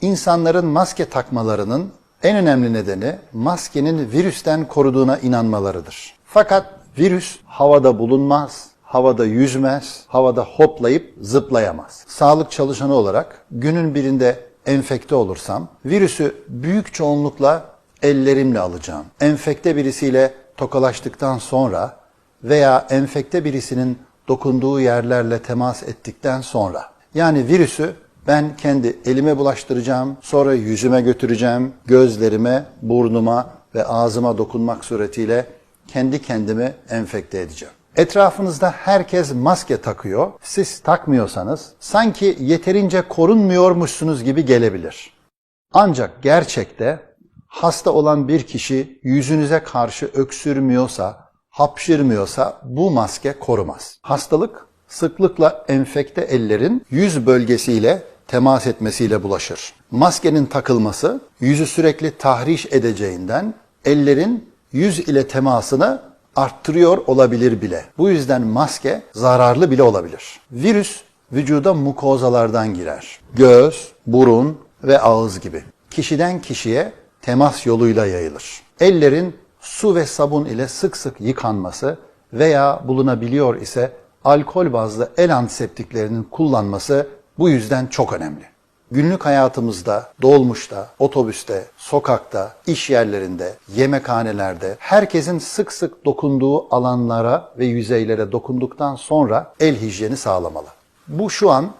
İnsanların maske takmalarının en önemli nedeni maskenin virüsten koruduğuna inanmalarıdır. Fakat virüs havada bulunmaz, havada yüzmez, havada hoplayıp zıplayamaz. Sağlık çalışanı olarak günün birinde enfekte olursam virüsü büyük çoğunlukla ellerimle alacağım. Enfekte birisiyle tokalaştıktan sonra veya enfekte birisinin dokunduğu yerlerle temas ettikten sonra yani virüsü ben kendi elime bulaştıracağım, sonra yüzüme götüreceğim, gözlerime, burnuma ve ağzıma dokunmak suretiyle kendi kendimi enfekte edeceğim. Etrafınızda herkes maske takıyor. Siz takmıyorsanız sanki yeterince korunmuyormuşsunuz gibi gelebilir. Ancak gerçekte hasta olan bir kişi yüzünüze karşı öksürmüyorsa, hapşırmıyorsa bu maske korumaz. Hastalık sıklıkla enfekte ellerin yüz bölgesiyle temas etmesiyle bulaşır. Maskenin takılması yüzü sürekli tahriş edeceğinden ellerin yüz ile temasını arttırıyor olabilir bile. Bu yüzden maske zararlı bile olabilir. Virüs vücuda mukozalardan girer. Göz, burun ve ağız gibi. Kişiden kişiye temas yoluyla yayılır. Ellerin su ve sabun ile sık sık yıkanması veya bulunabiliyor ise alkol bazlı el antiseptiklerinin kullanması bu yüzden çok önemli. Günlük hayatımızda, dolmuşta, otobüste, sokakta, iş yerlerinde, yemekhanelerde herkesin sık sık dokunduğu alanlara ve yüzeylere dokunduktan sonra el hijyeni sağlamalı. Bu şu an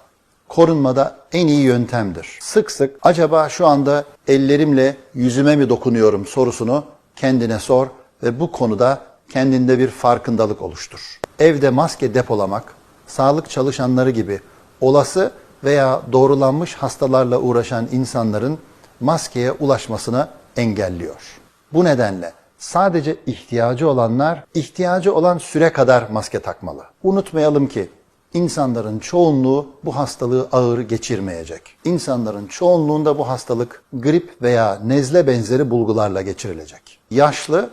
korunmada en iyi yöntemdir. Sık sık acaba şu anda ellerimle yüzüme mi dokunuyorum sorusunu kendine sor ve bu konuda kendinde bir farkındalık oluştur. Evde maske depolamak, sağlık çalışanları gibi olası veya doğrulanmış hastalarla uğraşan insanların maskeye ulaşmasını engelliyor. Bu nedenle sadece ihtiyacı olanlar ihtiyacı olan süre kadar maske takmalı. Unutmayalım ki insanların çoğunluğu bu hastalığı ağır geçirmeyecek. İnsanların çoğunluğunda bu hastalık grip veya nezle benzeri bulgularla geçirilecek. Yaşlı